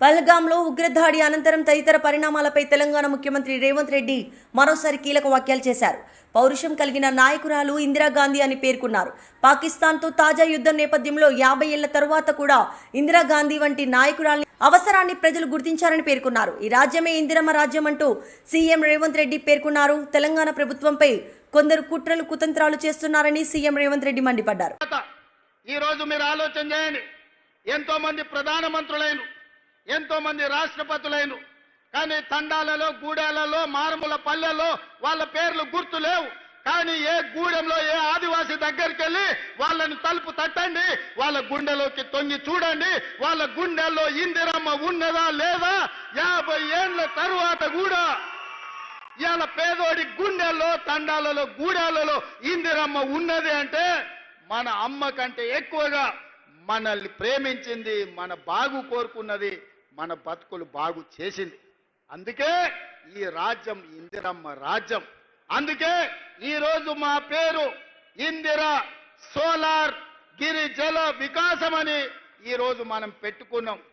పహల్గాంలో ఉగ్రదాడి అనంతరం తదితర పరిణామాలపై తెలంగాణ ముఖ్యమంత్రి రేవంత్ రెడ్డి మరోసారి కీలక వ్యాఖ్యలు చేశారు. పౌరుషం కలిగిన నాయకురాలు ఇందిరాగాంధీ అని పేర్కొన్నారు. పాకిస్తాన్తో తాజా యుద్ధం నేపథ్యంలో యాభై ఏళ్ళ తరువాత కూడా ఇందిరాగాంధీ వంటి నాయకురాల్ని అవసరాన్ని ప్రజలు గుర్తించారని పేర్కొన్నారు. ఈ రాజ్యమే ఇందిరమ్మ రాజ్యం అంటూ సీఎం రేవంత్ రెడ్డి పేర్కొన్నారు. తెలంగాణ ప్రభుత్వంపై కొందరు కుట్రలు కుతంత్రాలు చేస్తున్నారని సీఎం రేవంత్ రెడ్డి మండిపడ్డారు. ఈ రోజు మీరు ఆలోచన చేయండి. ఎంతో మంది ప్రధానమంత్రులైన ఎంతో మంది రాష్ట్రపతులైన. కానీ తండాలలో గూడాలలో మారుమూల పల్లెల్లో వాళ్ళ పేర్లు గుర్తు లేవు. కానీ ఏ గూడెంలో ఏ ఆదివాసి దగ్గరికి వెళ్ళి వాళ్ళని తలుపు తట్టండి వాళ్ళ గుండెలోకి తొంగి చూడండి వాళ్ళ గుండెల్లో ఇందిరమ్మ ఉన్నదా లేదా యాభై ఏండ్ల తరువాత కూడా ఇవాళ పేదోడి గుండెల్లో తండాలలో గూడాలలో ఇందిరమ్మ ఉన్నది అంటే మన అమ్మ కంటే ఎక్కువగా మనల్ని ప్రేమించింది మన బాగు కోరుకున్నది మన బతుకులు బాగు చేసింది. అందుకే ఈ రాజ్యం ఇందిరమ్మ రాజ్యం. అందుకే ఈరోజు మా పేరు ఇందిర సోలార్ గిరిజల వికాసం అని ఈ రోజు మనం పెట్టుకున్నాం.